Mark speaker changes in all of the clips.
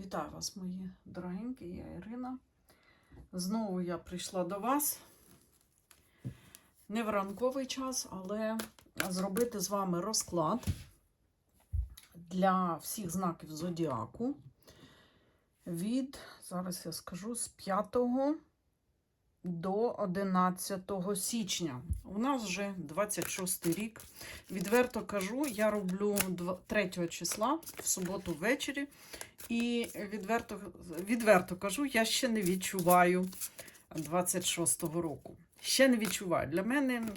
Speaker 1: Вітаю вас, мої дорогенькі, я Ірина. Знову я прийшла до вас. Не в ранковий час, але зробити з вами розклад для всіх знаків зодіаку від, зараз я скажу, з 5 до 11 січня. У нас вже 26 рік. Відверто кажу, я роблю 3 числа в суботу ввечері. І відверто, відверто кажу, я ще не відчуваю 26-го року. Ще не відчуваю. Для мене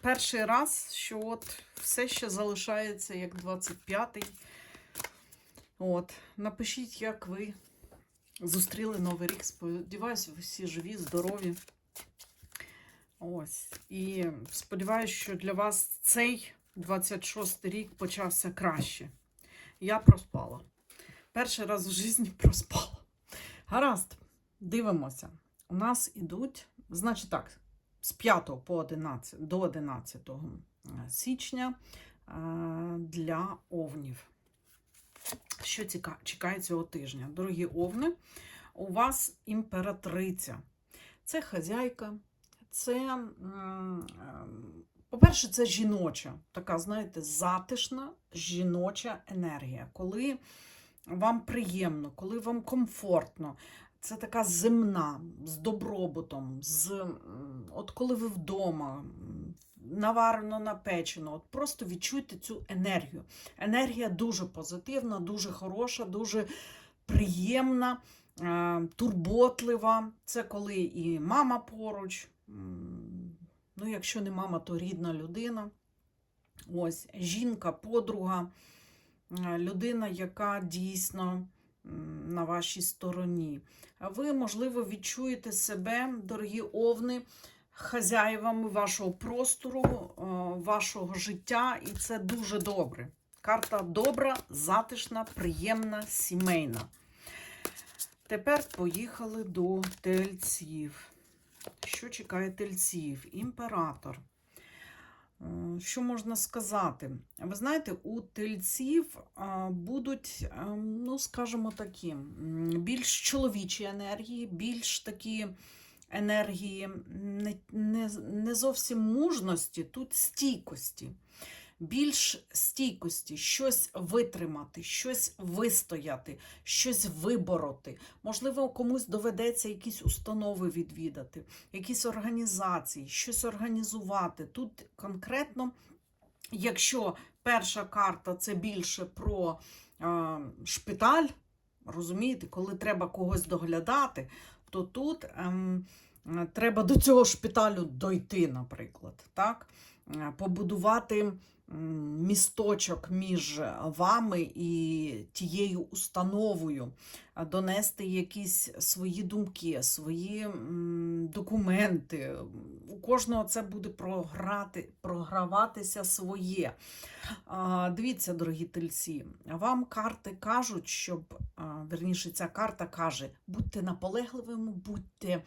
Speaker 1: перший раз, що от все ще залишається як 25-й. От, напишіть, як ви зустріли Новий рік. Сподіваюся, ви всі живі, здорові. Ось. І сподіваюся, що для вас цей 26-й рік почався краще. Я проспала. Перший раз в житті проспала. Гаразд, дивимося. У нас ідуть, значить так, з 5 по 11, до 11 січня для овнів. Що чекає цього тижня? Дорогі овни, у вас імператриця. Це хазяйка, це, по-перше, це жіноча, така, знаєте, затишна жіноча енергія. Коли вам приємно, коли вам комфортно. Це така земна, з добробутом, з от коли ви вдома, наварено, напечено, от просто відчуйте цю енергію. Енергія дуже позитивна, дуже хороша, дуже приємна, турботлива. Це коли і мама поруч, ну, якщо не мама, то рідна людина. Ось, жінка, подруга людина, яка дійсно на вашій стороні. Ви, можливо, відчуєте себе, дорогі овни, хазяївами вашого простору, вашого життя, і це дуже добре. Карта добра, затишна, приємна, сімейна. Тепер поїхали до тельців. Що чекає тельців? Імператор. Що можна сказати? Ви знаєте, у тельців будуть, ну, скажімо такі, більш чоловічі енергії, більш такі енергії не, не, не зовсім мужності, тут стійкості. Більш стійкості, щось витримати, щось вистояти, щось вибороти. Можливо, комусь доведеться якісь установи відвідати, якісь організації, щось організувати. Тут конкретно, якщо перша карта це більше про е, шпиталь, розумієте, коли треба когось доглядати, то тут е, треба до цього шпиталю дойти, наприклад. так? Побудувати місточок між вами і тією установою, донести якісь свої думки, свої документи. У кожного це буде програти, програватися своє. Дивіться, дорогі тельці, вам карти кажуть, щоб, верніше, ця карта каже, будьте наполегливими, будьте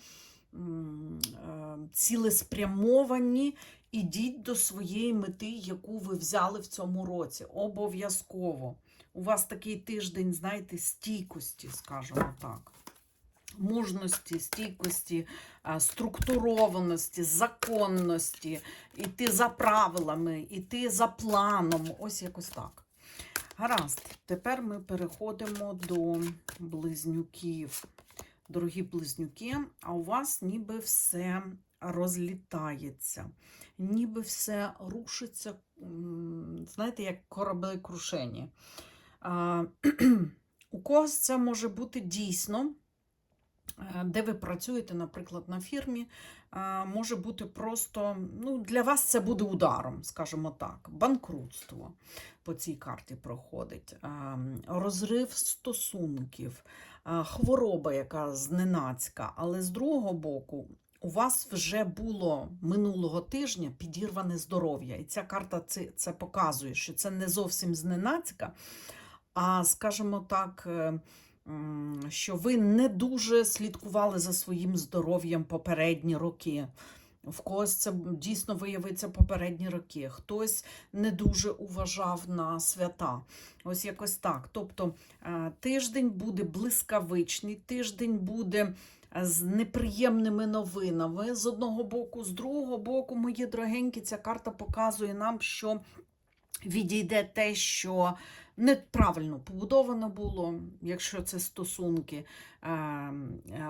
Speaker 1: цілеспрямовані ідіть до своєї мети, яку ви взяли в цьому році. Обов'язково. У вас такий тиждень, знаєте, стійкості, скажімо так. Мужності, стійкості, структурованості, законності, іти за правилами, іти за планом. Ось якось так. Гаразд, тепер ми переходимо до близнюків. Дорогі близнюки, а у вас ніби все розлітається, ніби все рушиться, знаєте, як кораблекрушення. У когось це може бути дійсно, е, де ви працюєте, наприклад, на фірмі, може бути просто, ну, для вас це буде ударом, скажімо так, банкрутство по цій карті проходить, розрив стосунків, хвороба, яка зненацька, але з другого боку, у вас вже було минулого тижня підірване здоров'я. І ця карта це, це показує, що це не зовсім зненацька, а, скажімо так, е, що ви не дуже слідкували за своїм здоров'ям попередні роки. В когось це дійсно виявиться попередні роки, хтось не дуже уважав на свята. Ось якось так. Тобто е, тиждень буде блискавичний, тиждень буде з неприємними новинами з одного боку, з другого боку, мої дорогенькі, ця карта показує нам, що відійде те, що неправильно побудовано було, якщо це стосунки, е, е,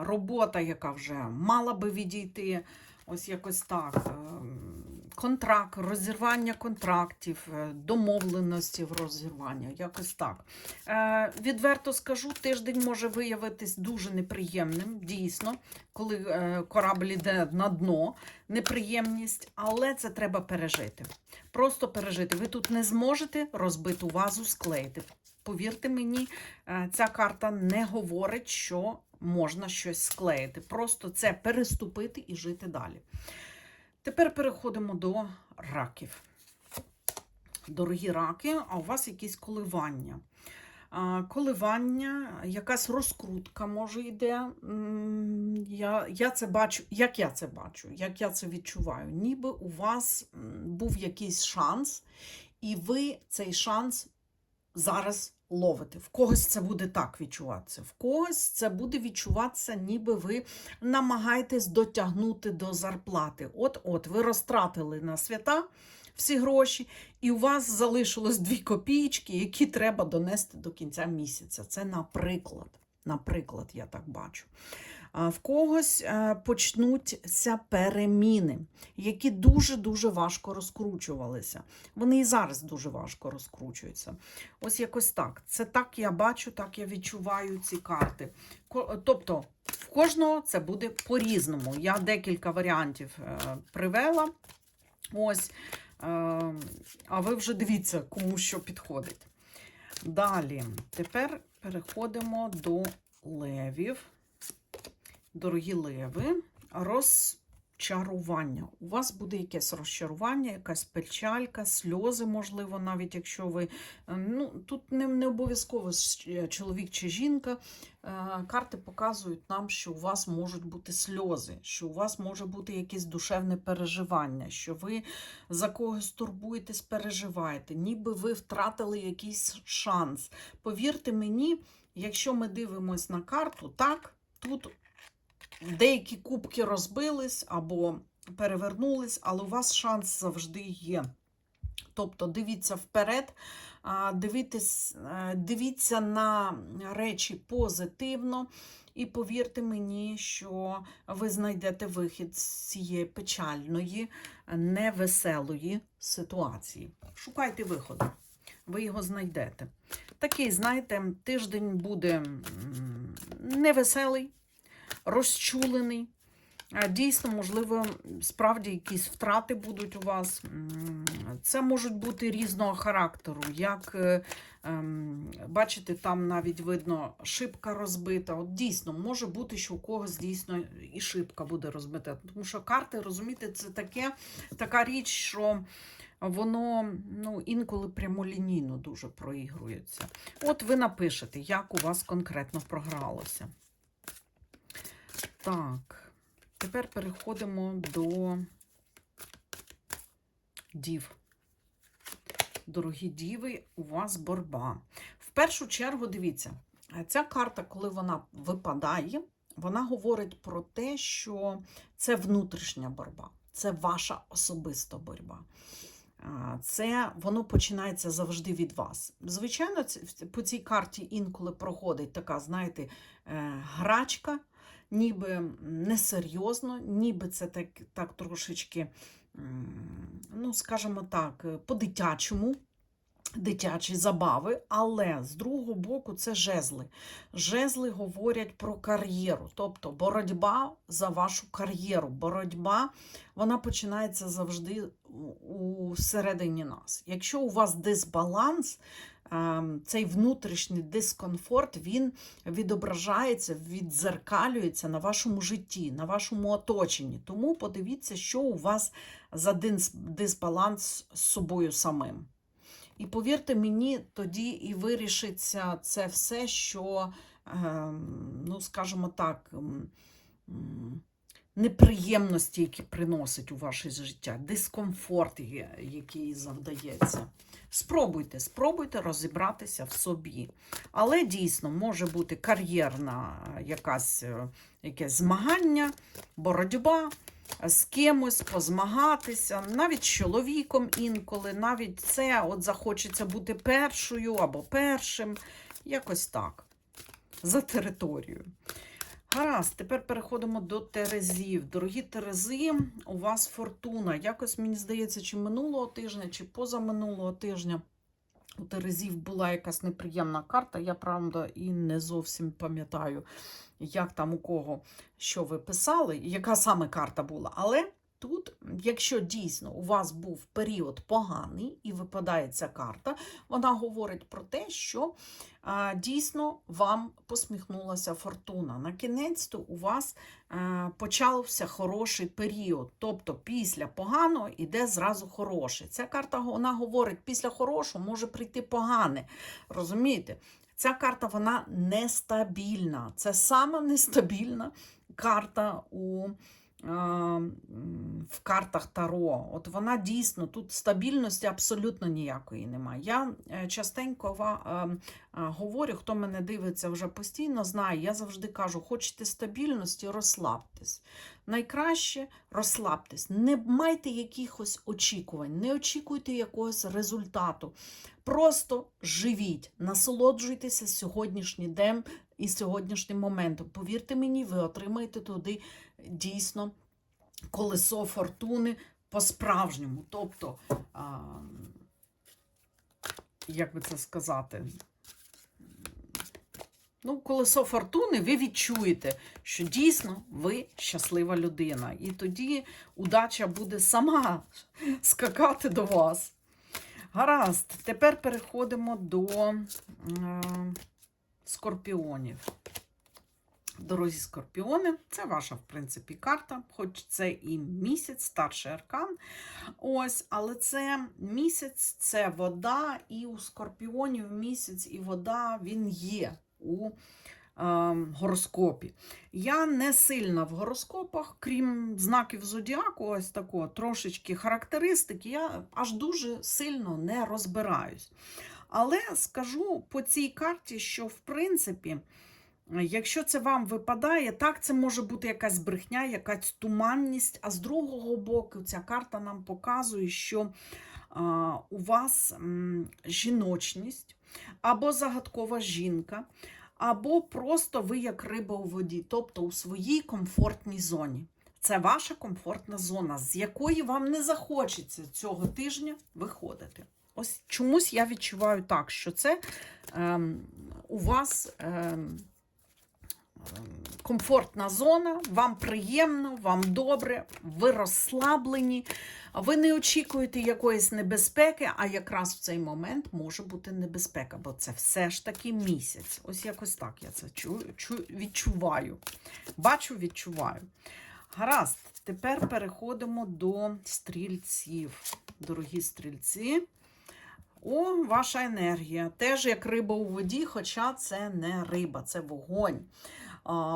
Speaker 1: робота, яка вже мала би відійти. Ось якось так. Контракт, розірвання контрактів, е, домовленості в розірвання, якось так. Е, відверто скажу, тиждень може виявитись дуже неприємним, дійсно, коли е, корабль йде на дно, неприємність, але це треба пережити. Просто пережити. Ви тут не зможете розбиту вазу склеїти. Повірте мені, е, ця карта не говорить, що можна щось склеїти. Просто це переступити і жити далі. Тепер переходимо до раків. Дорогі раки, а у вас якісь коливання. Коливання, якась розкрутка може йде. Я, я це бачу, як я це бачу, як я це відчуваю. Ніби у вас був якийсь шанс, і ви цей шанс зараз ловите. В когось це буде так відчуватися, в когось це буде відчуватися, ніби ви намагаєтесь дотягнути до зарплати. От-от, ви розтратили на свята всі гроші, і у вас залишилось дві копійки, які треба донести до кінця місяця. Це наприклад. Наприклад, я так бачу. В когось е, почнуться переміни, які дуже-дуже важко розкручувалися. Вони і зараз дуже важко розкручуються. Ось якось так. Це так я бачу, так я відчуваю ці карти. Тобто, в кожного це буде по-різному. Я декілька варіантів е, привела. Ось. Е, а ви вже дивіться, кому що підходить. Далі, тепер переходимо до левів. Дорогі леви, розчарування. У вас буде якесь розчарування, якась печалька, сльози, можливо, навіть якщо ви. е, Ну, Тут не, не обов'язково чоловік чи жінка. Е, Карти показують нам, що у вас можуть бути сльози, що у вас може бути якесь душевне переживання, що ви за когось турбуєтесь, переживаєте, ніби ви втратили якийсь шанс. Повірте мені, якщо ми дивимось на карту, так, тут деякі кубки розбились або перевернулись, але у вас шанс завжди є. Тобто дивіться вперед, а, дивитесь, е, дивіться на речі позитивно, і повірте мені, що ви знайдете вихід з цієї печальної, невеселої ситуації. Шукайте виходу, ви його знайдете. Такий, знаєте, тиждень буде невеселий, розчулений. Дійсно, можливо, справді якісь втрати будуть у вас. Це можуть бути різного характеру. Як е, ем, бачите, там навіть видно шибка розбита. От дійсно, може бути, що у когось дійсно і шибка буде розбита. Тому що карти, розумієте, це таке, така річ, що воно ну, інколи прямолінійно дуже проігрується. От ви напишете, як у вас конкретно програлося. Так, тепер переходимо до дів. Дорогі діви, у вас боротьба. В першу чергу, дивіться, ця карта, коли вона випадає, вона говорить про те, що це внутрішня боротьба, це ваша особиста боротьба. Це воно починається завжди від вас. Звичайно, по цій карті інколи проходить така, знаєте, е, грачка, ніби несерйозно, ніби це так, так трошечки, ну, скажімо так, е, по-дитячому. Дитячі забави, але з другого боку це жезли. Жезли говорять про кар'єру, тобто боротьба за вашу кар'єру. Боротьба вона починається завжди у- всередині нас. Якщо у вас дисбаланс, ем, цей внутрішній дискомфорт він відображається, віддзеркалюється на вашому житті, на вашому оточенні. Тому подивіться, що у вас за дисбаланс з собою самим. І повірте мені, тоді і вирішиться це все, що, ем, ну, скажімо так, ем, неприємності, які приносить у ваше життя, дискомфорт, який завдається. Спробуйте, спробуйте розібратися в собі. Але дійсно може бути кар'єрна якась, е, якесь змагання, боротьба з кимось, позмагатися, навіть з чоловіком інколи, навіть це от захочеться бути першою або першим. Якось так. За територію. Гаразд, тепер переходимо до Терезів. Дорогі Терези, у вас фортуна. Якось мені здається, чи минулого тижня, чи позаминулого тижня у Терезів була якась неприємна карта. Я правда і не зовсім пам'ятаю, як там у кого що ви писали, і яка саме карта була. Але тут, якщо дійсно у вас був період поганий і випадає ця карта, вона говорить про те, що а, дійсно вам посміхнулася фортуна. На кінець то у вас а, почався хороший період. Тобто після поганого йде зразу хороше. Ця карта вона говорить, після хорошого може прийти погане. Розумієте? Ця карта вона нестабільна. Це саме нестабільна карта у, е, в картах Таро. От вона дійсно тут стабільності абсолютно ніякої немає. Я е, частенько е, говорю, хто мене дивиться вже постійно, знає, я завжди кажу: хочете стабільності, розслабтесь. Найкраще розслабтесь, не майте якихось очікувань, не очікуйте якогось результату. Просто живіть, насолоджуйтеся сьогоднішнім днем і сьогоднішнім моментом. Повірте мені, ви отримаєте туди дійсно колесо фортуни по-справжньому. Тобто, а, як би це сказати? Ну, колесо фортуни ви відчуєте, що дійсно ви щаслива людина. І тоді удача буде сама скакати до вас. Гаразд, тепер переходимо до е, скорпіонів. Дорозі скорпіони, це ваша, в принципі, карта, хоч це і місяць, старший аркан. Ось, але це місяць, це вода, і у скорпіонів місяць і вода він є у е, гороскопі. Я не сильна в гороскопах, крім знаків зодіаку, ось такого трошечки характеристики, я аж дуже сильно не розбираюсь. Але скажу по цій карті, що в принципі. Якщо це вам випадає, так, це може бути якась брехня, якась туманність. А з другого боку, ця карта нам показує, що у вас жіночність або загадкова жінка, або просто ви як риба у воді, тобто у своїй комфортній зоні. Це ваша комфортна зона, з якої вам не захочеться цього тижня виходити. Ось чомусь я відчуваю так, що це ем, у вас. Ем, комфортна зона, вам приємно, вам добре, ви розслаблені, ви не очікуєте якоїсь небезпеки, а якраз в цей момент може бути небезпека, бо це все ж таки місяць. Ось якось так я це чую, чую, відчуваю. Бачу, відчуваю. Гаразд, тепер переходимо до стрільців. Дорогі стрільці. О, ваша енергія. Теж як риба у воді, хоча це не риба, це вогонь.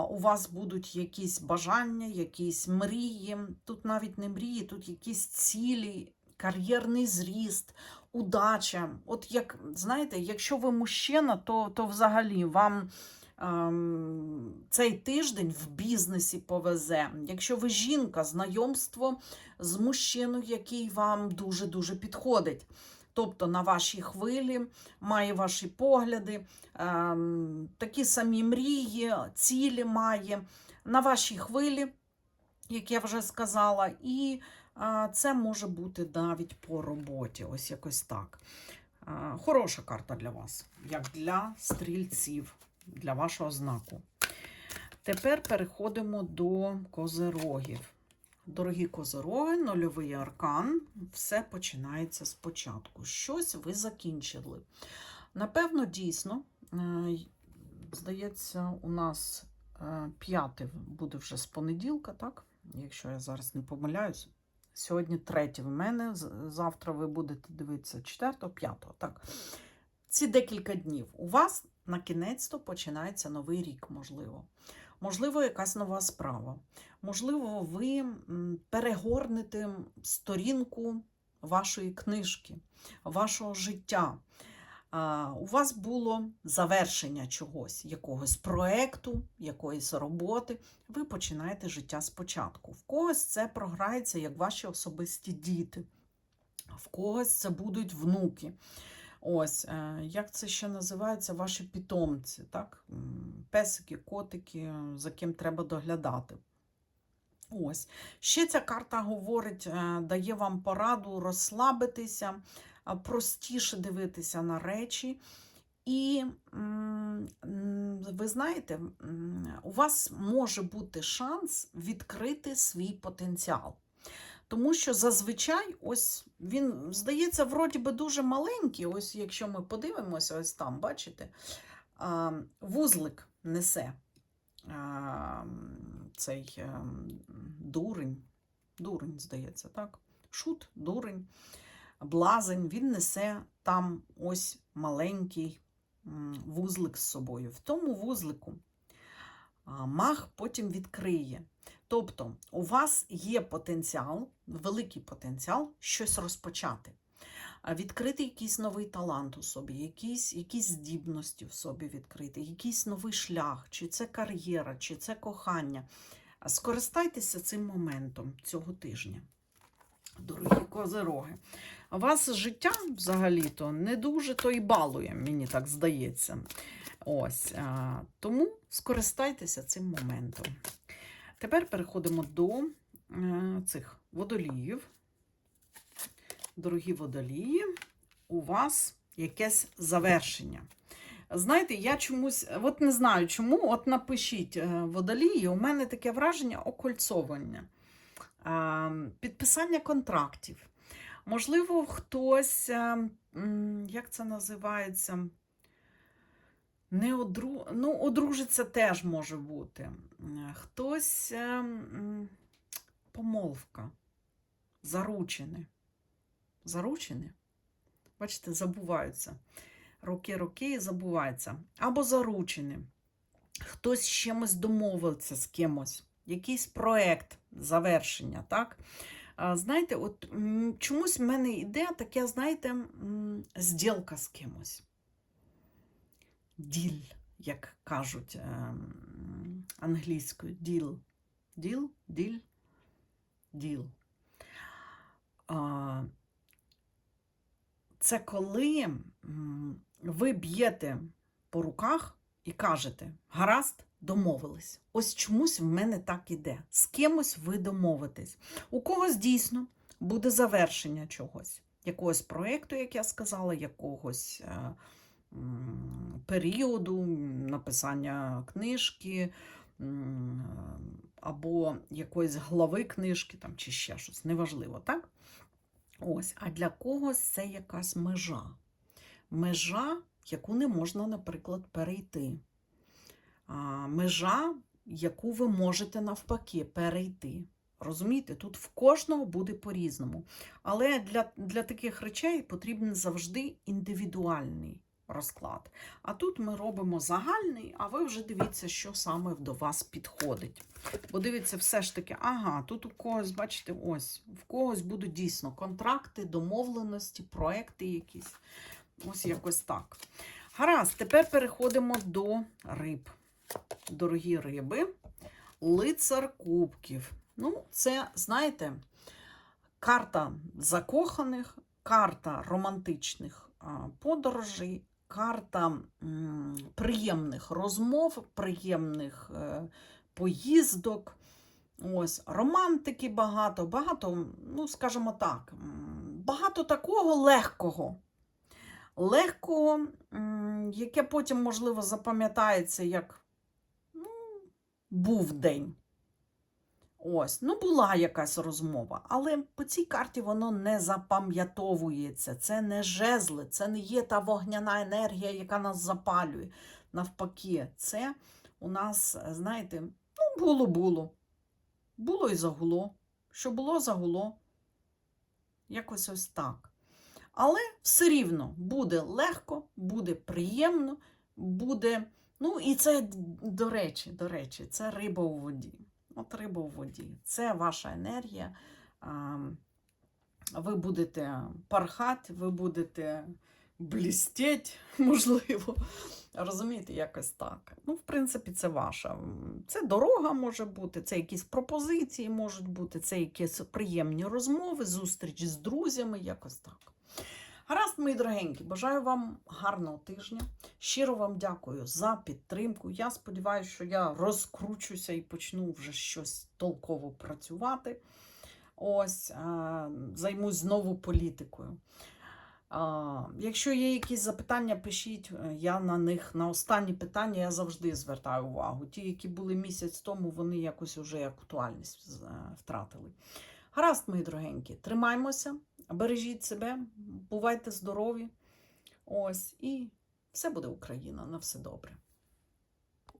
Speaker 1: У вас будуть якісь бажання, якісь мрії. Тут навіть не мрії, тут якісь цілі, кар'єрний зріст, удача. От як знаєте, якщо ви мужчина, то, то взагалі вам. ем, Цей тиждень в бізнесі повезе. Якщо ви жінка, знайомство з мужчиною, який вам дуже-дуже підходить. Тобто на вашій хвилі, має ваші погляди, ем, такі самі мрії, цілі має на вашій хвилі, як я вже сказала, і е, це може бути навіть по роботі. Ось якось так. Е, хороша карта для вас, як для стрільців, для вашого знаку. Тепер переходимо до козерогів. Дорогі козороги, нульовий аркан, все починається спочатку. Щось ви закінчили. Напевно, дійсно, е, здається, у нас е, п'яте буде вже з понеділка, так? Якщо я зараз не помиляюсь. Сьогодні третє в мене. Завтра ви будете дивитися четвертого, п'ятого. Так. Ці декілька днів у вас на кінець-то починається новий рік, можливо. Можливо, якась нова справа. Можливо, ви перегорнете сторінку вашої книжки, вашого життя. У вас було завершення чогось, якогось проекту, якоїсь роботи. Ви починаєте життя спочатку. В когось це програється як ваші особисті діти, в когось це будуть внуки. Ось, е, як це ще називається, ваші питомці, так? Песики, котики, за ким треба доглядати. Ось. Ще ця карта говорить, е, дає вам пораду розслабитися, простіше дивитися на речі. І ви знаєте, у вас може бути шанс відкрити свій потенціал. Тому що зазвичай ось він здається, вроді би дуже маленький. Ось якщо ми подивимося, ось там, бачите, вузлик несе цей дурень, дурень, здається, так? Шут, дурень, блазень, він несе там ось маленький вузлик з собою. В тому вузлику а, маг потім відкриє. Тобто, у вас є потенціал, великий потенціал щось розпочати, відкрити якийсь новий талант у собі, якісь, якісь здібності в собі відкрити, якийсь новий шлях, чи це кар'єра, чи це кохання. Скористайтеся цим моментом цього тижня. Дорогі козироги. Вас життя взагалі-то не дуже то і балує, мені так здається. Ось, тому скористайтеся цим моментом. Тепер переходимо до е, цих водоліїв. Дорогі водолії, у вас якесь завершення. Знаєте, я чомусь, от не знаю чому, от напишіть е, водолії, у мене таке враження окольцовання, е, підписання контрактів. Можливо, хтось, як це називається, не одру... ну, одружиться теж може бути. Хтось е, помолвка, заручене. Заручене? Бачите, забуваються. Роки, роки і забуваються. Або заручене. Хтось з чимось домовився з кимось, якийсь проект завершення, так? Знаєте, от чомусь в мене йде таке, знаєте, зділка з кимось діль, як кажуть ем, англійською, діл. Діл, діль, діл. Це коли ви б'єте по руках і кажете, гаразд, домовились. Ось чомусь в мене так іде. З кимось ви домовитесь. У когось дійсно буде завершення чогось, якогось проєкту, як я сказала, якогось. Періоду написання книжки або якоїсь глави книжки там, чи ще щось, неважливо, так? Ось, а для когось це якась межа. Межа, яку не можна, наприклад, перейти. А, межа, яку ви можете навпаки перейти. Розумієте, тут в кожного буде по-різному. Але для, для таких речей потрібен завжди індивідуальний розклад. А тут ми робимо загальний, а ви вже дивіться, що саме до вас підходить. Бо дивіться, все ж таки, ага, тут у когось, бачите, ось, в когось будуть дійсно контракти, домовленості, проекти якісь. Ось якось так. Гаразд, тепер переходимо до риб. Дорогі риби, лицар кубків. Ну, це, знаєте, карта закоханих, карта романтичних подорожей, карта приємних розмов, приємних е, поїздок. Ось, романтики багато, багато, ну, скажімо так, багато такого легкого. Легкого, яке потім, можливо, запам'ятається, як ну, був день. Ось, ну була якась розмова, але по цій карті воно не запам'ятовується. Це не жезли, це не є та вогняна енергія, яка нас запалює. Навпаки, це у нас, знаєте, ну, було-було. Було і загуло. Що було, загуло. Якось ось так. Але все рівно буде легко, буде приємно, буде Ну, і це, до речі, до речі, це риба у воді. От риба у воді. Це ваша енергія. Ви будете пархати, ви будете блістеть, можливо. Розумієте, якось так. Ну, в принципі, це ваша. Це дорога може бути, це якісь пропозиції можуть бути, це якісь приємні розмови, зустріч з друзями, якось так. Гаразд, мої дорогенькі, бажаю вам гарного тижня. Щиро вам дякую за підтримку. Я сподіваюся, що я розкручуся і почну вже щось толково працювати. Ось, займусь знову політикою. Якщо є якісь запитання, пишіть. Е, Я на них на останні питання я завжди звертаю увагу. Ті, які були місяць тому, вони якось вже актуальність е, втратили. Гаразд, мої дорогенькі, тримаймося, бережіть себе, бувайте здорові. Ось, і все буде Україна, на все добре.